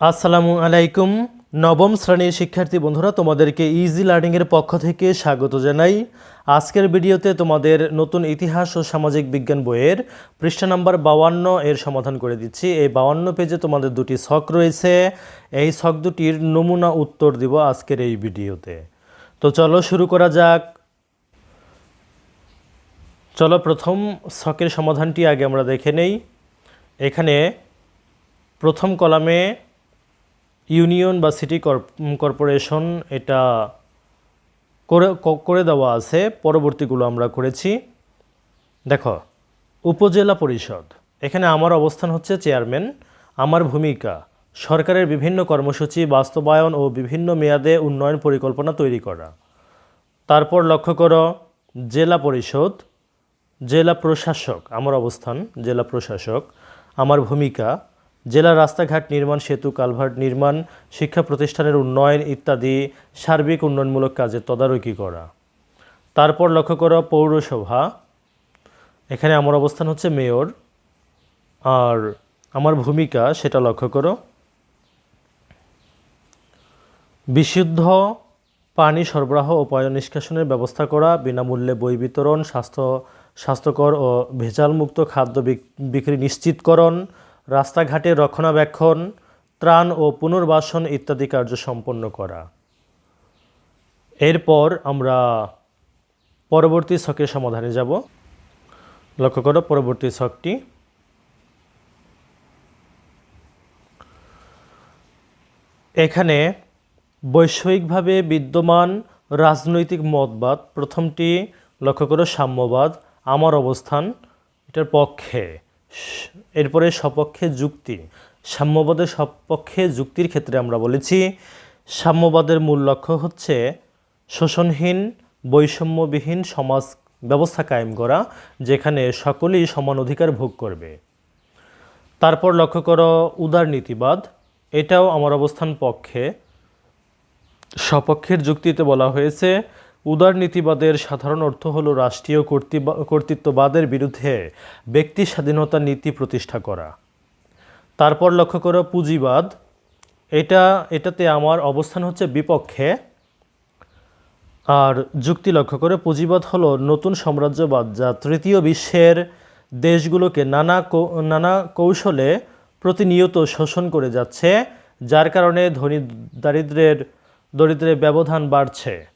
আসসালামু আলাইকুম। নবম শ্রেণির শিক্ষার্থী বন্ধুরা, তোমাদেরকে ইজি লার্নিংয়ের পক্ষ থেকে স্বাগত জানাই। আজকের ভিডিওতে তোমাদের নতুন ইতিহাস ও সামাজিক বিজ্ঞান বইয়ের পৃষ্ঠা নাম্বার বাউান্ন এর সমাধান করে দিচ্ছি। এই বাউান্ন পেজে তোমাদের দুটি ছক রয়েছে। এই ছক দুটির নমুনা উত্তর দিব আজকের এই ভিডিওতে। তো চলো শুরু করা যাক। চলো প্রথম ছকের সমাধানটি আগে আমরা দেখে নেই। এখানে প্রথম কলামে ইউনিয়ন বা সিটি কর্পোরেশন এটা করে করে দেওয়া আছে। পরবর্তীগুলো আমরা করেছি। দেখো, উপজেলা পরিষদ। এখানে আমার অবস্থান হচ্ছে চেয়ারম্যান। আমার ভূমিকা, সরকারের বিভিন্ন কর্মসূচি, বাস্তবায়ন ও বিভিন্ন মেয়াদে উন্নয়ন পরিকল্পনা তৈরি করা। তারপর লক্ষ্য করো, জেলা পরিষদ, জেলা প্রশাসক, আমার অবস্থান, জেলা প্রশাসক। আমার ভূমিকা জেলা রাস্তাঘাট নির্মাণ, সেতু, কালভার্ট নির্মাণ, শিক্ষা প্রতিষ্ঠানের উন্নয়ন ইত্যাদি সার্বিক উন্নয়নমূলক কাজে তদারকি করা। তারপর লক্ষ্য করো পৌরসভা। এখানে আমার অবস্থান হচ্ছে মেয়র। আর আমার ভূমিকা, সেটা লক্ষ্য করো। বিশুদ্ধ পানি সরবরাহ ও পয় নিষ্কাশনের ব্যবস্থা করা, বিনামূল্যে বই বিতরণ, স্বাস্থ্য, স্বাস্থ্যকর ও ভেজালমুক্ত খাদ্য বিক- বিক্রি নিশ্চিতকরণ রাস্তাঘাটে রক্ষণাবেক্ষণ, ত্রাণ ও পুনর্বাসন ইত্যাদি কার্য সম্পন্ন করা। এরপর আমরা পরবর্তী ছকের সমাধানে যাব। লক্ষ্য করো পরবর্তী ছকটি। এখানে বৈষয়িকভাবে বিদ্যমান রাজনৈতিক মতবাদ, প্রথমটি লক্ষ্য করো সাম্যবাদ, আমার অবস্থান, এটার পক্ষে। এরপরে সপক্ষে যুক্তি সাম্যবাদের সপক্ষে যুক্তির ক্ষেত্রে আমরা বলেছি, সাম্যবাদের মূল লক্ষ্য হচ্ছে শোষণহীন, বৈষম্যবিহীন সমাজ ব্যবস্থা কায়েম করা, যেখানে সকলেই সমান অধিকার ভোগ করবে। তারপর লক্ষ্য করো উদারনীতিবাদ এটাও আমার অবস্থান পক্ষে। সপক্ষের যুক্তিতে বলা হয়েছে উদারনীতিবাদের সাধারণ অর্থ হলো রাষ্ট্রীয় কর্তৃত্ববাদের বিরুদ্ধে ব্যক্তি স্বাধীনতার নীতি প্রতিষ্ঠা করা। তারপর লক্ষ্য করো পুঁজিবাদ। এটা, এটাতে আমার অবস্থান হচ্ছে বিপক্ষে। আর যুক্তি লক্ষ্য করে পুঁজিবাদ হলো নতুন সাম্রাজ্যবাদ যা তৃতীয় বিশ্বের দেশগুলোকে নানা নানা কৌশলে প্রতিনিয়ত শোষণ করে যাচ্ছে, যার কারণে ধনী দারিদ্রের, দরিদ্রের ব্যবধান বাড়ছে।